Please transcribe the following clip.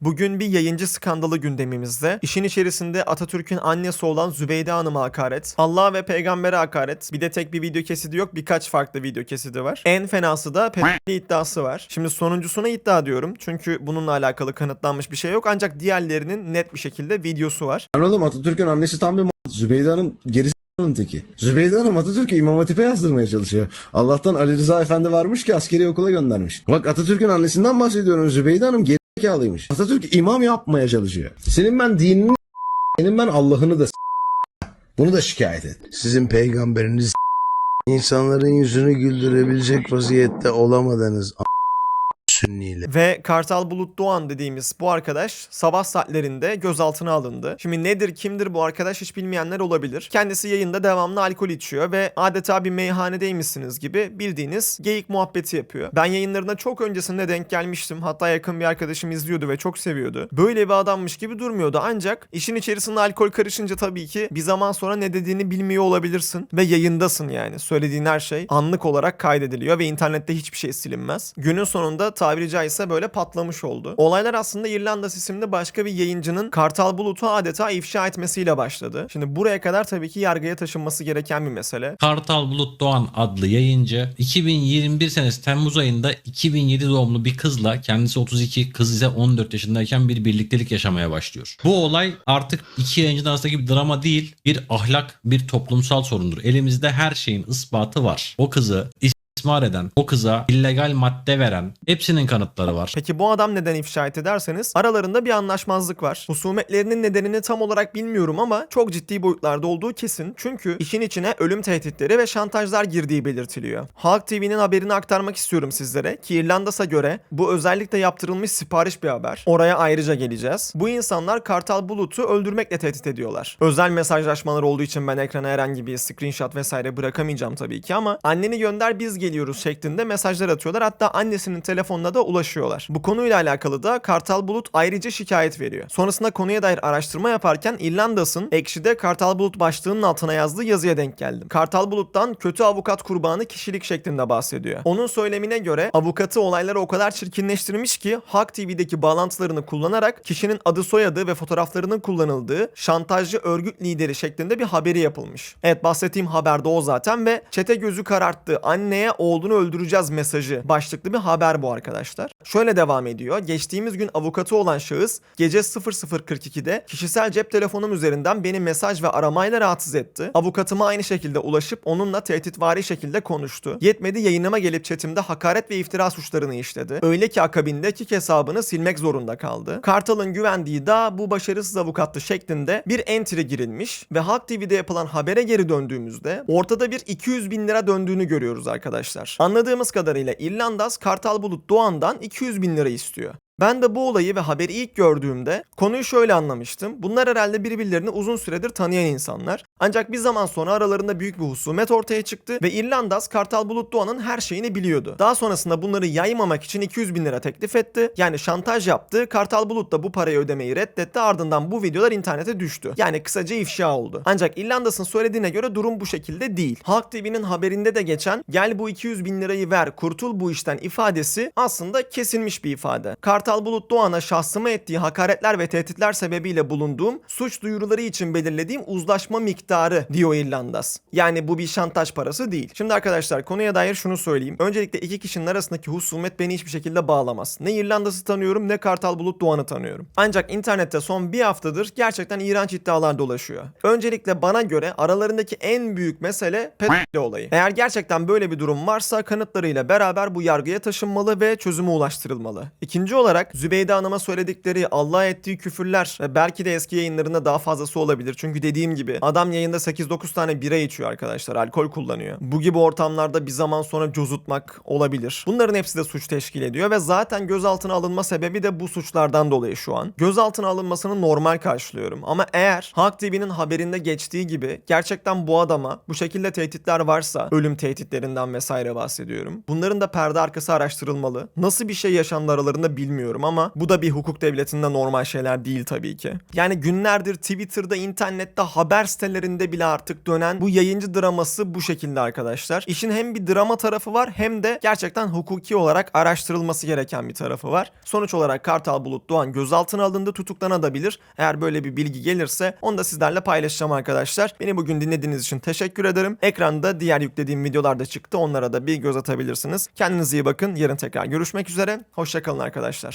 Bugün bir yayıncı skandalı gündemimizde. İşin içerisinde Atatürk'ün annesi olan Zübeyde Hanım'a hakaret, Allah ve peygambere hakaret. Bir de tek bir video kesidi yok birkaç farklı video kesidi var. En fenası da pedofili iddiası var. Şimdi sonuncusuna iddia diyorum. Çünkü bununla alakalı kanıtlanmış bir şey yok. Ancak diğerlerinin net bir şekilde videosu var. Oğlum Atatürk'ün annesi tam bir Zübeyde Hanım gerisi teki. Zübeyde Hanım Atatürk'ü İmam Hatip'e yazdırmaya çalışıyor. Allah'tan Ali Rıza Efendi varmış ki askeri okula göndermiş. Bak Atatürk'ün annesinden bahsediyorum. Zübeyde Hanım gerizekalıymış. Atatürk imam yapmaya çalışıyor. Senin ben dinini senin ben Allah'ını da bunu da şikayet et. Sizin peygamberiniz insanların yüzünü güldürebilecek vaziyette olamadınız. Sünniyle. Ve Kartal Bulut Doğan dediğimiz bu arkadaş sabah saatlerinde gözaltına alındı. Şimdi nedir kimdir bu arkadaş hiç bilmeyenler olabilir. Kendisi yayında devamlı alkol içiyor ve adeta bir meyhanedeymişsiniz gibi bildiğiniz geyik muhabbeti yapıyor. Ben yayınlarına çok öncesinde denk gelmiştim. Hatta yakın bir arkadaşım izliyordu ve çok seviyordu. Böyle bir adammış gibi durmuyordu ancak işin içerisinde alkol karışınca tabii ki bir zaman sonra ne dediğini bilmiyor olabilirsin ve yayındasın yani. Söylediğin her şey anlık olarak kaydediliyor ve internette hiçbir şey silinmez. Günün sonunda tabiri caizse böyle patlamış oldu. Olaylar aslında İrlanda isimli başka bir yayıncının Kartal Bulut'u adeta ifşa etmesiyle başladı. Şimdi buraya kadar tabii ki yargıya taşınması gereken bir mesele. Kartal Bulut Doğan adlı yayıncı 2021 senesi Temmuz ayında 2007 doğumlu bir kızla kendisi 32 kız ise 14 yaşındayken bir birliktelik yaşamaya başlıyor. Bu olay artık iki yayıncının arasındaki bir drama değil bir ahlak bir toplumsal sorundur. Elimizde her şeyin ispatı var. O kızı istismar eden, o kıza illegal madde veren hepsinin kanıtları var. Peki bu adam neden ifşa etti derseniz aralarında bir anlaşmazlık var. Husumetlerinin nedenini tam olarak bilmiyorum ama çok ciddi boyutlarda olduğu kesin. Çünkü işin içine ölüm tehditleri ve şantajlar girdiği belirtiliyor. Halk TV'nin haberini aktarmak istiyorum sizlere ki İrlandas'a göre bu özellikle yaptırılmış sipariş bir haber. Oraya ayrıca geleceğiz. Bu insanlar Kartal Bulut'u öldürmekle tehdit ediyorlar. Özel mesajlaşmalar olduğu için ben ekrana herhangi bir screenshot vesaire bırakamayacağım tabii ki ama anneni gönder biz geliyoruz şeklinde mesajlar atıyorlar. Hatta annesinin telefonuna da ulaşıyorlar. Bu konuyla alakalı da Kartal Bulut ayrıca şikayet veriyor. Sonrasında konuya dair araştırma yaparken İrlandas'ın Ekşi'de Kartal Bulut başlığının altına yazdığı yazıya denk geldim. Kartal Bulut'tan kötü avukat kurbanı kişilik şeklinde bahsediyor. Onun söylemine göre avukatı olayları o kadar çirkinleştirmiş ki Hak TV'deki bağlantılarını kullanarak kişinin adı soyadı ve fotoğraflarının kullanıldığı şantajcı örgüt lideri şeklinde bir haberi yapılmış. Evet bahsettiğim haberde o zaten ve çete gözü kararttı. Anneye oğlunu öldüreceğiz mesajı başlıklı bir haber bu arkadaşlar. Şöyle devam ediyor. Geçtiğimiz gün avukatı olan şahıs gece 00.42'de kişisel cep telefonum üzerinden beni mesaj ve aramayla rahatsız etti. Avukatıma aynı şekilde ulaşıp onunla tehditvari şekilde konuştu. Yetmedi yayınıma gelip chatimde hakaret ve iftira suçlarını işledi. Öyle ki akabinde kick hesabını silmek zorunda kaldı. Kartal'ın güvendiği da bu başarısız avukattı şeklinde bir entry girilmiş ve Halk TV'de yapılan habere geri döndüğümüzde ortada bir 200 bin lira döndüğünü görüyoruz arkadaşlar. Anladığımız kadarıyla İrlandas Kartal Bulut Doğan'dan 200 bin lira istiyor. Ben de bu olayı ve haberi ilk gördüğümde konuyu şöyle anlamıştım. Bunlar herhalde birbirlerini uzun süredir tanıyan insanlar. Ancak bir zaman sonra aralarında büyük bir husumet ortaya çıktı ve İrlandas Kartal Bulut Doğan'ın her şeyini biliyordu. Daha sonrasında bunları yaymamak için 200 bin lira teklif etti. Yani şantaj yaptı. Kartal Bulut da bu parayı ödemeyi reddetti. Ardından bu videolar internete düştü. Yani kısaca ifşa oldu. Ancak İrlandas'ın söylediğine göre durum bu şekilde değil. Halk TV'nin haberinde de geçen gel bu 200 bin lirayı ver kurtul bu işten ifadesi aslında kesilmiş bir ifade. Kartal Bulut Doğan'a şahsıma ettiği hakaretler ve tehditler sebebiyle bulunduğum suç duyuruları için belirlediğim uzlaşma miktarı diyor İrlandas. Yani bu bir şantaj parası değil. Şimdi arkadaşlar konuya dair şunu söyleyeyim. Öncelikle iki kişinin arasındaki husumet beni hiçbir şekilde bağlamaz. Ne İrlandas'ı tanıyorum ne Kartal Bulut Doğan'ı tanıyorum. Ancak internette son bir haftadır gerçekten iğrenç iddialar dolaşıyor. Öncelikle bana göre aralarındaki en büyük mesele pedofili olayı. Eğer gerçekten böyle bir durum varsa kanıtlarıyla beraber bu yargıya taşınmalı ve çözüme ulaştırılmalı. İkinci olarak Zübeyde Hanım'a söyledikleri Allah'a ettiği küfürler ve belki de eski yayınlarında daha fazlası olabilir. Çünkü dediğim gibi adam yayında 8-9 tane bira içiyor arkadaşlar. Alkol kullanıyor. Bu gibi ortamlarda bir zaman sonra cozutmak olabilir. Bunların hepsi de suç teşkil ediyor ve zaten gözaltına alınma sebebi de bu suçlardan dolayı şu an. Gözaltına alınmasını normal karşılıyorum. Ama eğer Halk TV'nin haberinde geçtiği gibi gerçekten bu adama bu şekilde tehditler varsa ölüm tehditlerinden vesaire bahsediyorum. Bunların da perde arkası araştırılmalı. Nasıl bir şey yaşandı aralarında bilmiyorum. Düşünüyorum ama bu da bir hukuk devletinde normal şeyler değil tabii ki. Yani günlerdir Twitter'da, internette, haber sitelerinde bile artık dönen bu yayıncı draması bu şekilde arkadaşlar. İşin hem bir drama tarafı var hem de gerçekten hukuki olarak araştırılması gereken bir tarafı var. Sonuç olarak Kartal Bulut Doğan gözaltına alındı, tutuklanabilir. Eğer böyle bir bilgi gelirse onu da sizlerle paylaşacağım arkadaşlar. Beni bugün dinlediğiniz için teşekkür ederim. Ekranda diğer yüklediğim videolar da çıktı. Onlara da bir göz atabilirsiniz. Kendinize iyi bakın. Yarın tekrar görüşmek üzere. Hoşçakalın arkadaşlar.